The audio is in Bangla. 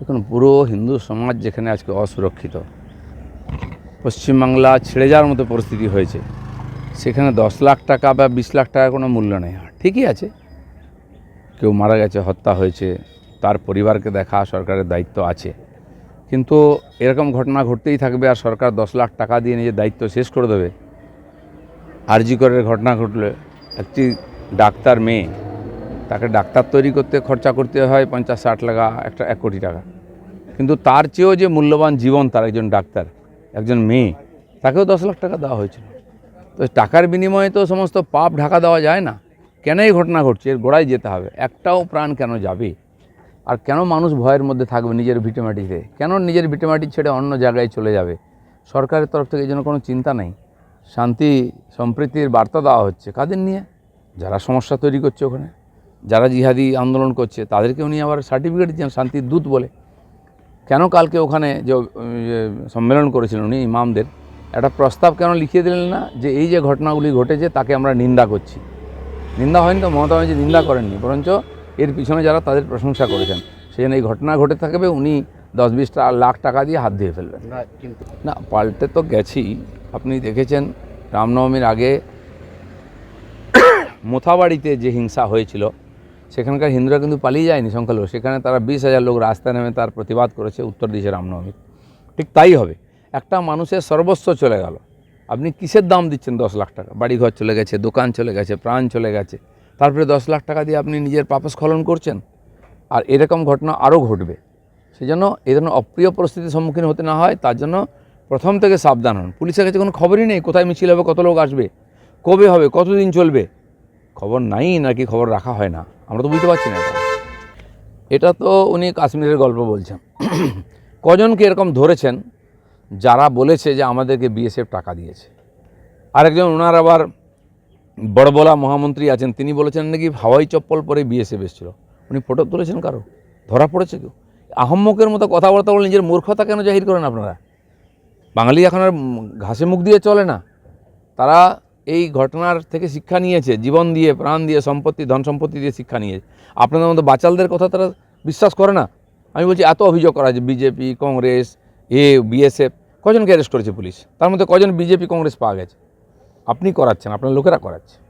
দেখুন, পুরো হিন্দু সমাজ যেখানে আজকে অসুরক্ষিত পশ্চিমবাংলা ছেড়ে যাওয়ার মতো পরিস্থিতি হয়েছে, সেখানে দশ লাখ টাকা বা বিশ লাখ টাকা কোনো মূল্য নেই। ঠিকই আছে। কেউ মারা গেছে, হত্যা হয়েছে, তার পরিবারকে দেখা, সরকারের দায়িত্ব আছে। কিন্তু এরকম ঘটনা ঘটতেই থাকবে আর সরকার দশ লাখ টাকা দিয়ে নিজের দায়িত্ব শেষ করে দেবে। আরজি করের ঘটনা ঘটলে, একটি ডাক্তার মেয়ে তাকে ডাক্তার তৈরি করতে খরচা করতে হয় পঞ্চাশ, ষাট টাকা একটা এক কোটি টাকা। কিন্তু তার চেয়েও যে মূল্যবান জীবন তার একজন ডাক্তার, একজন মেয়ে, তাকেও দশ লাখ টাকা দেওয়া হয়েছিল। তো টাকার বিনিময়ে তো সমস্ত পাপ ঢাকা দেওয়া যায় না। কেন এই ঘটনা ঘটছে? এর গোড়ায় যেতে হবে। একটাও প্রাণ কেন যাবে? আর কেন মানুষ ভয়ের মধ্যে থাকবে নিজের ভিটেমাটিতে? কেন নিজের ভিটেমাটি ছেড়ে অন্য জায়গায় চলে যাবে? সরকারের তরফ থেকে জন্য কোনো চিন্তা নেই। শান্তি, সম্প্রীতির বার্তা দেওয়া হচ্ছে। কাদের নিয়ে? যারা সমস্যা তৈরি করছে ওখানে। যারা জিহাদি আন্দোলন করছে তাদেরকে উনি আবার সার্টিফিকেট দিচ্ছেন শান্তির দূত বলে। কেন কালকে ওখানে যে সম্মেলন করেছিলেন উনি ইমামদের একটা প্রস্তাব কেন লিখিয়ে দিলেন না যে এই যে ঘটনাগুলি ঘটেছে তাকে আমরা নিন্দা করছি। নিন্দা হয়নি তো মমতা ব্যানার্জি নিন্দা করেননি বরঞ্চ এর পিছনে যারা তাদের প্রশংসা করেছেন সেই জন্য এই ঘটনা ঘটে থাকবে উনি দশ বিশ লাখ টাকা দিয়ে হাত দিয়ে ফেলবেন। না না পাল্টে তো গেছি আপনি দেখেছেন রামনবমীর আগে মোথাবাড়িতে যে হিংসা হয়েছিল সেখানকার হিন্দুরা কিন্তু পালিয়ে যায়নি সংখ্যালঘু। সেখানে তারা বিশ হাজার লোক রাস্তায় নেমে তার প্রতিবাদ করেছে, উত্তর দিয়েছে রামনবমীর ঠিক তাই হবে। একটা মানুষের সর্বস্ব চলে গেল। আপনি কিসের দাম দিচ্ছেন দশ লাখ টাকা? বাড়িঘর চলে গেছে, দোকান চলে গেছে, প্রাণ চলে গেছে। তারপরে দশ লাখ টাকা দিয়ে আপনি নিজের পাপস্খলন করছেন। আর এরকম ঘটনা আরও ঘটবে। সেই জন্য এই ধরনের অপ্রিয় পরিস্থিতির সম্মুখীন হতে না হয়। তার জন্য প্রথম থেকে সাবধান হন। পুলিশের কাছে কোনো খবরই নেই। কোথায় মিছিল হবে, কত লোক আসবে, কবে হবে, কতদিন চলবে? খবর নাই, নাকি খবর রাখা হয় না। আমরা তো বুঝতে পারছি না এটা। এটা তো উনি কাশ্মীরের গল্প বলছেন। কজনকে এরকম ধরেছেন, যারা বলেছে যে আমাদেরকে বিএসএফ টাকা দিয়েছে। আরেকজন ওনার আবার বড়বলা মহামন্ত্রী আছেন, তিনি বলেছেন নাকি হাওয়াই চপ্পল পরে বিএসএফ এসেছিল। উনি ফটো তুলেছেন কারও? ধরা পড়েছে কেউ? আহম্মকের মতো কথাবার্তা বলে নিজের মূর্খতা কেন জাহির করেন আপনারা? বাঙালি এখন আর ঘাসে মুখ দিয়ে চলে না। তারা এই ঘটনার থেকে শিক্ষা নিয়েছে, জীবন দিয়ে, প্রাণ দিয়ে, সম্পত্তি, ধন সম্পত্তি দিয়ে শিক্ষা নিয়েছে। আপনাদের মতো বাচালদের কথা তারা বিশ্বাস করে না? আমি বলছি, এত অভিযোগ করা যে বিজেপি, কংগ্রেস, এ, বিএসএফ, কজনকে অ্যারেস্ট করেছে পুলিশ? তার মধ্যে কজন বিজেপি, কংগ্রেস পাওয়া গেছে? আপনি করাচ্ছেন, আপনার লোকেরা করাচ্ছে।